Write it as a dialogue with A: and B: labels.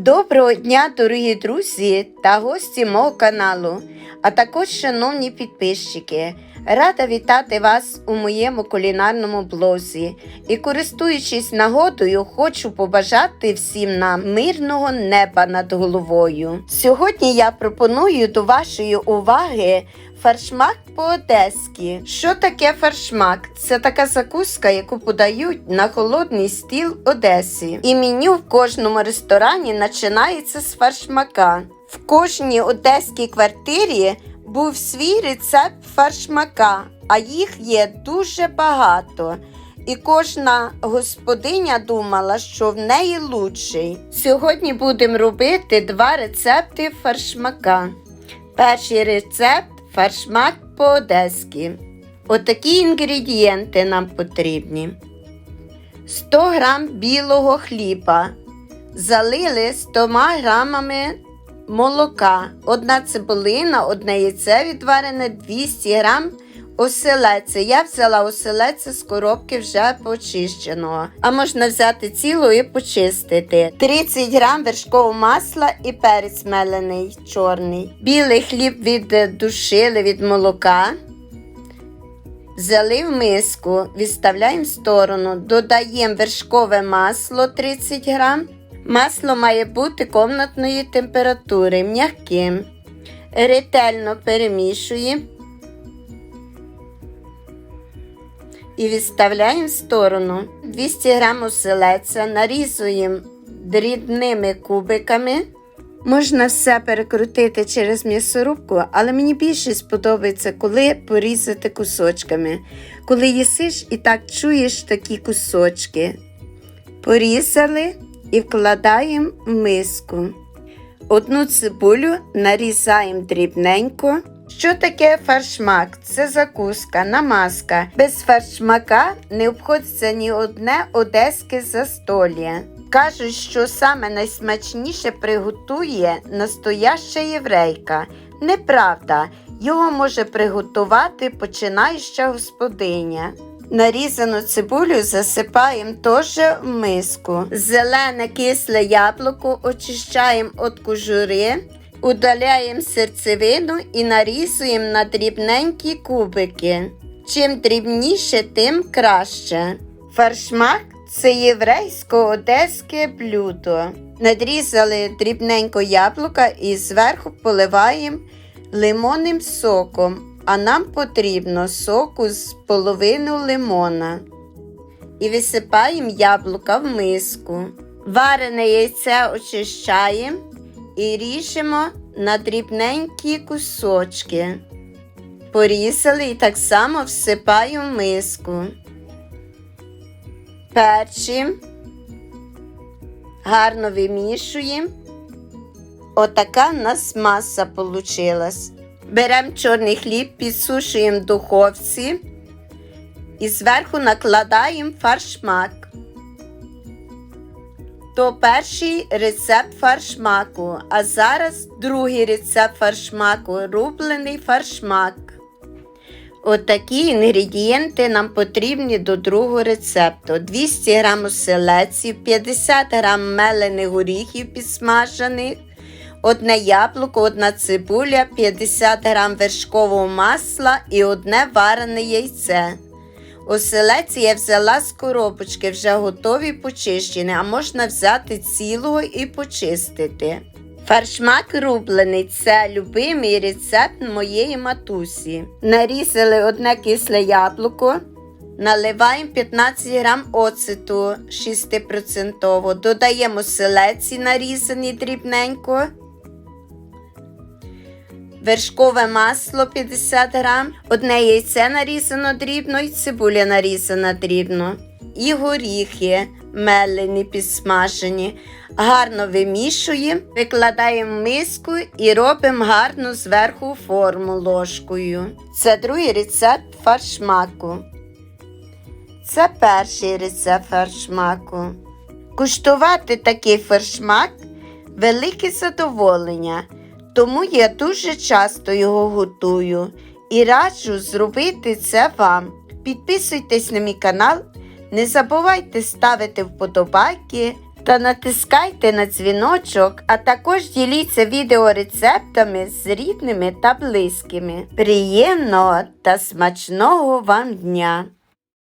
A: Доброго дня, дорогі друзі та гості мого каналу, а також шановні підписчики. Рада вітати вас у моєму кулінарному блозі і, користуючись нагодою, хочу побажати всім нам мирного неба над головою. Сьогодні я пропоную до вашої уваги фаршмак по-одеськи. Що таке фаршмак? Це така закуска, яку подають на холодний стіл Одесі. І меню в кожному ресторані починається з фаршмака. В кожній одеській квартирі був свій рецепт фаршмака, а їх є дуже багато. І кожна господиня думала, що в неї лучший. Сьогодні будемо робити два рецепти фаршмака. Перший рецепт фаршмак по-одеськи. Отакі інгредієнти нам потрібні. 100 грам білого хліба. Залили 100 грамами молока. Одна цибулина, одне яйце відварене, 200 грам оселедця. Я взяла оселедця з коробки вже почищеного. А можна взяти цілу і почистити. 30 грам вершкового масла і перець мелений чорний. Білий хліб віддушили від молока. Взяли в миску, відставляємо в сторону, додаємо вершкове масло 30 грам. Масло має бути комнатної температури, м'яким. Ретельно перемішуємо і відставляємо в сторону. 200 г оселедця нарізуємо дрібними кубиками. Можна все перекрутити через м'ясорубку, але мені більше сподобається, коли порізати кусочками. Коли їсиш і так чуєш такі кусочки. Порізали і вкладаємо в миску. Одну цибулю нарізаємо дрібненько. Що таке фаршмак? Це закуска, намазка. Без фаршмака не обходиться ні одне одеське застолля. Кажуть, що саме найсмачніше приготує настояща єврейка. Неправда, його може приготувати починаюча господиня. Нарізану цибулю засипаємо теж в миску. Зелене кисле яблуко очищаємо від кожури, удаляємо серцевину і нарізуємо на дрібненькі кубики. Чим дрібніше, тим краще. Фаршмак це єврейсько-одеське блюдо. Надрізали дрібненько яблука і зверху поливаємо лимонним соком а нам потрібно соку з половину лимона. І висипаємо яблука в миску. Варене яйце очищаємо і ріжемо на дрібненькі кусочки. Порізали і так само всипаємо в миску. Перчимо, гарно вимішуємо. Отака в нас маса получилась. Беремо чорний хліб, підсушуємо в духовці і зверху накладаємо фаршмак. То перший рецепт фаршмаку, а зараз другий рецепт фаршмаку рублений фаршмак. Отакі інгредієнти нам потрібні до другого рецепту: 200 г оселедців, 50 г мелених горіхів підсмажених, одне яблуко, одна цибуля, 50 г вершкового масла і одне варене яйце. Оселець я взяла з коробочки, вже готові почищені, а можна взяти цілого і почистити. Фаршмак рублений це любимий рецепт моєї матусі. Нарізали одне кисле яблуко, наливаємо 15 г оцету 6%, додаємо селеці нарізані дрібненько вершкове масло 50 грам, одне яйце нарізано дрібно і цибуля нарізана дрібно. І горіхи мелені підсмажені. Гарно вимішуємо, викладаємо в миску і робимо гарну зверху форму ложкою. Це другий рецепт фаршмаку. Це перший рецепт фаршмаку. Куштувати такий фаршмак велике задоволення. Тому я дуже часто його готую і раджу зробити це вам. Підписуйтесь на мій канал, не забувайте ставити вподобайки, та натискайте на дзвіночок, а також діліться відеорецептами з рідними та близькими. Приємного та смачного вам дня!